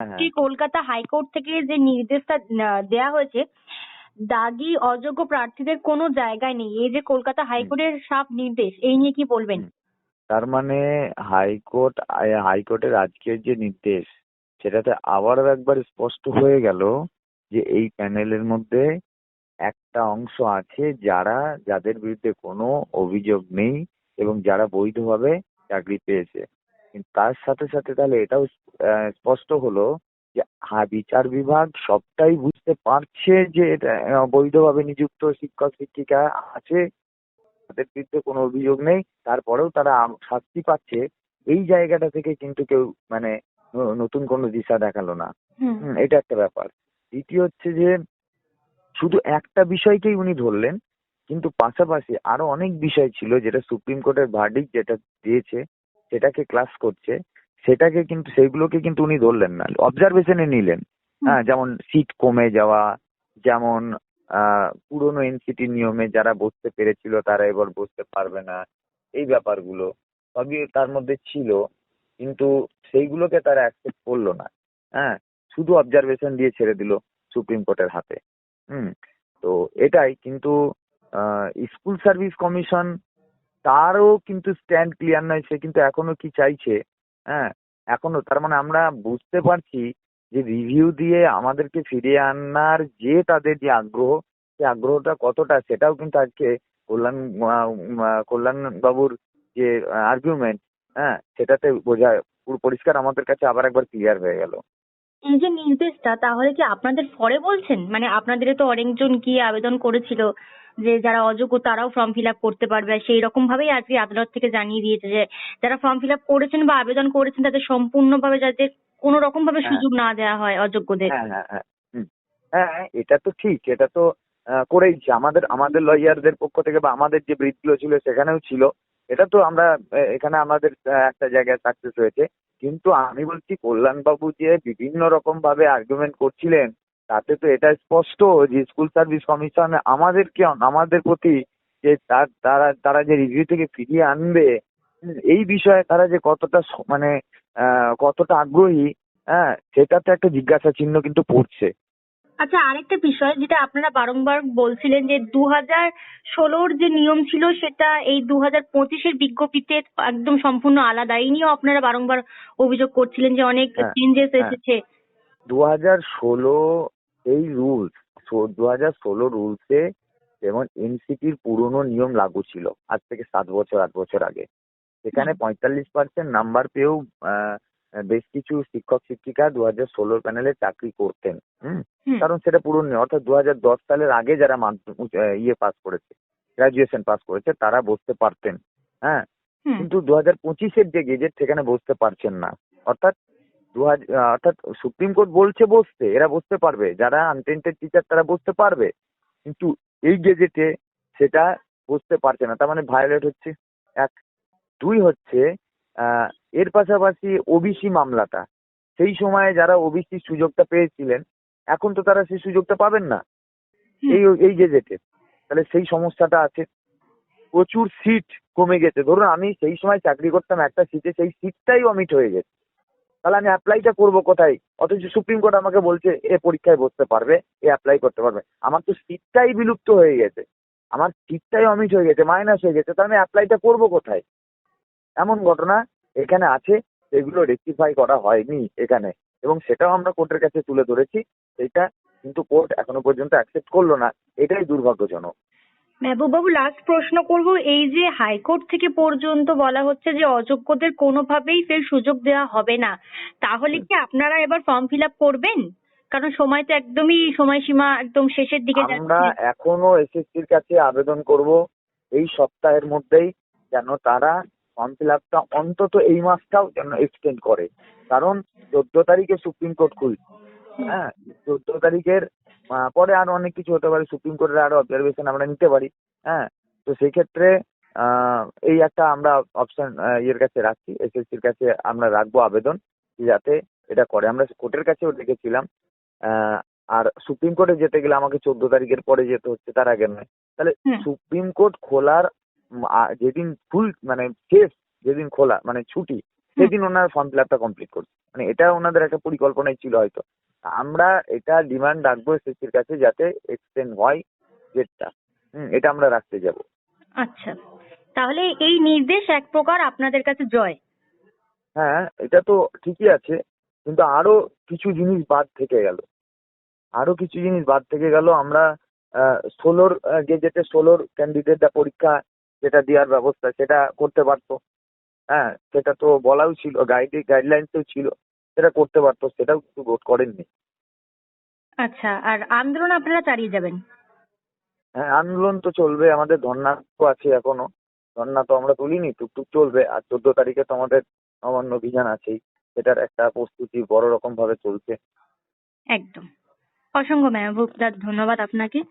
হ্যাঁ। কি কলকাতা হাইকোর্ট থেকে যে নির্দেশটা দেয়া হয়েছে দাগি অযোগ্য প্রার্থীদের কোনো জায়গায় নেই। এই যে কলকাতা হাইকোর্টের সাফ নির্দেশ এই নিয়ে কি বলবেন? তার মানে হাইকোর্ট হাইকোর্টের আজকের যে নির্দেশ সেটাতে আবারও একবার স্পষ্ট হয়ে গেল যে এই প্যানেলের মধ্যে একটা অংশ আছে যারা যাদের বিরুদ্ধে কোনো অভিযোগ নেই এবং যারা বৈধভাবে চাকরি পেয়েছে। তার সাথে সাথে তাহলে এটাও স্পষ্ট হলো যে হ্যাঁ বিচার বিভাগ সবটাই বুঝতে পারছে যে এটা বৈধভাবে নিযুক্ত শিক্ষক শিক্ষিকা আছে তাদের বিরুদ্ধে কোনো অভিযোগ নেই। তারপরেও তারা শাস্তি পাচ্ছে। এই জায়গাটা থেকে কিন্তু কেউ মানে নতুন কোনো দিশা দেখাল না। এটা একটা ব্যাপার। দ্বিতীয় হচ্ছে যে শুধু একটা বিষয়কেই উনি ধরলেন কিন্তু পাশাপাশি আরও অনেক বিষয় ছিল যেটা সুপ্রিম কোর্টের ভার্ডিক যেটা দিয়েছে সেটাকে ক্লাস করছে সেটাকে কিন্তু সেইগুলোকে কিন্তু উনি ধরলেন না। অবজারভেশনে নিলেন। হ্যাঁ যেমন সিট কমে যাওয়া যেমন পুরনো এনসিটি নিয়মে যারা বসতে পেরেছিল তারা এবার বসতে পারবে না। এই ব্যাপারগুলো সবই তার মধ্যে ছিল কিন্তু সেইগুলোকে তারা অ্যাকসেপ্ট করল না। হ্যাঁ শুধু অবজারভেশন দিয়ে ছেড়ে দিল সুপ্রিম কোর্টের হাতে। হুম তো এটাই কিন্তু স্কুল সার্ভিস কমিশন তারও কিন্তু স্ট্যান্ড ক্লিয়ার নয় সে কিন্তু এখনও কি চাইছে? হ্যাঁ এখনও। তার মানে আমরা বুঝতে পারছি যে রিভিউ দিয়ে আমাদেরকে ফিরিয়ে আনার যে তাদের যে আগ্রহ, সে আগ্রহটা কতটা সেটাও কিন্তু আজকে কল্যাণ কল্যাণ বাবুর যে আর্গুমেন্ট হ্যাঁ সেটাতে বোঝা, পুরো পরিষ্কার আমাদের কাছে আবার একবার ক্লিয়ার হয়ে গেল। এই যে নির্দেশটা, তাহলে কি আপনাদের ফরে বলছেন? মানে আপনাদের তো অনেকজন গিয়ে আবেদন করেছিল। যে যারা অযোগ্য তারাও ফর্ম ফিল আপ করতে পারবে। আর সেই রকম ভাবেই আজকে আদালত থেকে জানিয়ে দিয়েছে যে যারা ফর্ম ফিল আপ করেছেন বা আবেদন করেছেন তাদের সম্পূর্ণভাবে যাতে কোনো রকম ভাবে হ্যাঁ। সুযোগ না দেওয়া হয় অযোগ্যদের। হ্যাঁ হ্যাঁ হ্যাঁ এটা তো ঠিক এটা তো করেইছে আমাদের আমাদের লয়ারদের পক্ষ থেকে বা আমাদের যে ব্রিজগুলো ছিল সেখানেও ছিল। এটা তো আমরা এখানে আমাদের একটা জায়গায় সাকসেস হয়েছে। কিন্তু আমি বলছি কল্যাণবাবু যে বিভিন্ন রকম ভাবে আর্গুমেন্ট করছিলেন তাতে তো এটা স্পষ্ট যে স্কুল সার্ভিস কমিশন আমাদেরকে আমাদের প্রতি যে তার- তারা তারা যে রিভিউ থেকে ফিরিয়ে আনবে এই বিষয়ে তারা যে কতটা মানে কতটা আগ্রহী হ্যাঁ সেটাতে একটা জিজ্ঞাসা চিহ্ন কিন্তু পড়ছে। আচ্ছা আরেকটা বিষয় যেটা আপনারা বারংবার বলছিলেন যে দু হাজার ষোলোর যে নিয়ম ছিল সেটা এই দু হাজার পঁচিশের বিজ্ঞপ্তিতে একদম সম্পূর্ণ আলাদা। এই নিয়েও আপনারা বারংবার অভিযোগ করছিলেন যে অনেক হ্যাঁ, চেঞ্জেস হ্যাঁ। এসেছে। দু হাজার ষোলো এই রুলস দু হাজার ষোলো রুলসে যেমন এনসিটির পুরনো নিয়ম লাগু ছিল আজ থেকে সাত বছর আট বছর আগে। সেখানে পঁয়তাল্লিশ পার্সেন্ট নাম্বার পেয়েও আহ, বেশ কিছু শিক্ষক শিক্ষিকা দু হাজার ষোলোর প্যানেলে চাকরি করতেন হুম? কারণ সেটা পুরনো নিয়ম অর্থাৎ দু হাজার দশ সালের আগে যারা মাধ্যমিক ইয়ে পাস করেছে গ্রাজুয়েশন পাস করেছে তারা বসতে পারতেন হ্যাঁ? কিন্তু দু হাজার পঁচিশের যে গেজেট সেখানে বসতে পারছেন না অর্থাৎ দু অর্থাৎ সুপ্রিম কোর্ট বলছে বসতে এরা বসতে পারবে। যারা আনটেন্টেড টিচার তারা বসতে পারবে। কিন্তু এই গেজেটে সেটা বসতে পারছে না। তার মানে ভায়োলেট হচ্ছে এক। দুই হচ্ছে এর পাশাপাশি ওবিসি মামলাটা। সেই সময়ে যারা ওবিসি সুযোগটা পেয়েছিলেন এখন তো তারা সেই সুযোগটা পাবেন না। এই এই গেজেটে তাহলে সেই সমস্যাটা আছে। প্রচুর সিট কমে গেছে। ধরুন আমি সেই সময় চাকরি করতাম একটা সিটে সেই সিটটাই অমিট হয়ে গেছে। তাহলে আমি অ্যাপ্লাইটা করব কোথায়? অথচ সুপ্রিম কোর্ট আমাকে বলছে, এ পরীক্ষায় বসতে পারবে, এ অ্যাপ্লাই করতে পারবে। আমার তো সিটটাই বিলুপ্ত হয়ে গেছে। আমার সিটটাই অমিট হয়ে গেছে মাইনাস হয়ে গেছে, তাহলে আমি অ্যাপ্লাইটা করব কোথায়? এমন ঘটনা এখানে আছে সেগুলো রেকটিফাই করা হয়নি এখানে। এবং সেটাও আমরা কোর্টের কাছে তুলে ধরেছি। সেটা কিন্তু কোর্ট এখনও পর্যন্ত অ্যাকসেপ্ট করল না। এটাই দুর্ভাগ্যজনক। মেহবুববাবু লাস্ট প্রশ্ন করব, এই যে হাইকোর্ট থেকে পর্যন্ত বলা হচ্ছে যে অযোগ্যদের কোনোভাবেই ফের সুযোগ দেওয়া হবে না। তাহলে কি আপনারা এবার ফর্ম ফিল আপ করবেন? কারণ সময় তো একদমই সময়সীমা একদম শেষের দিকে আমরা এখনও এসএসসির কাছে আবেদন করব এই সপ্তাহের মধ্যেই, যেন তারা ফর্ম ফিল আপটা অন্তত এই মাসটাও যেন এক্সটেন্ড করে। কারণ চোদ্দ তারিখে সুপ্রিম কোর্ট খুলছে। হ্যাঁ চোদ্দ তারিখের পরে আরও অনেক কিছু হতে পারে। সুপ্রিম কোর্টের আরও অবজারভেশন আমরা নিতে পারি হ্যাঁ? তো সেই ক্ষেত্রে এই একটা আমরা অপশন ইয়ের কাছে রাখছি এসএসসির কাছে আমরা রাখব আবেদন যাতে এটা করে। আমরা কোর্টের কাছেও আহ, আর সুপ্রিম কোর্টে যেতে গেলে আমাকে চোদ্দ তারিখের পরে যেতে হচ্ছে তার আগে নয়। তাহলে সুপ্রিম কোর্ট খোলার যেদিন ফুল মানে শেষ যেদিন খোলা মানে ছুটি সেদিন ওনার ফর্ম ফিল আপটা কমপ্লিট করছে। মানে এটা ওনাদের একটা পরিকল্পনাই ছিল হয়তো। আমরা এটা ডিমান্ড রাখব এসএসসির কাছে যাতে এক্সটেন্ড হয় ডেটটা হুম এটা আমরা রাখতে যাব। আচ্ছা। তাহলে এই নির্দেশ এক প্রকার আপনাদের কাছে জয়? হ্যাঁ এটা তো ঠিকই আছে কিন্তু আরও কিছু জিনিস বাদ থেকে গেল। আরও কিছু জিনিস বাদ থেকে গেল আমরা ষোলোর গেজেটে ষোলোর ক্যান্ডিডেটরা পরীক্ষা যেটা দেওয়ার ব্যবস্থা সেটা করতে পারতো। হ্যাঁ সেটা তো বলাও ছিল গাইড গাইডলাইন্সেও ছিল। সেটা করতে পারতো সেটাও কিন্তু ভোট করেননি। আচ্ছা আর আন্দোলন আপনারা চালিয়ে যাবেন? হ্যাঁ আন্দোলন তো চলবে আমাদের ধর্না তো আছে এখনও। ধর্না তো আমরা তুলিনি টুকটুক চলবে আর চোদ্দ তারিখে তো আমাদের নবান্ন অভিযান আছেই। সেটার একটা প্রস্তুতি বড় রকম ভাবে চলছে। একদম। অসংখ্য ম্যাম ধন্যবাদ আপনাকে।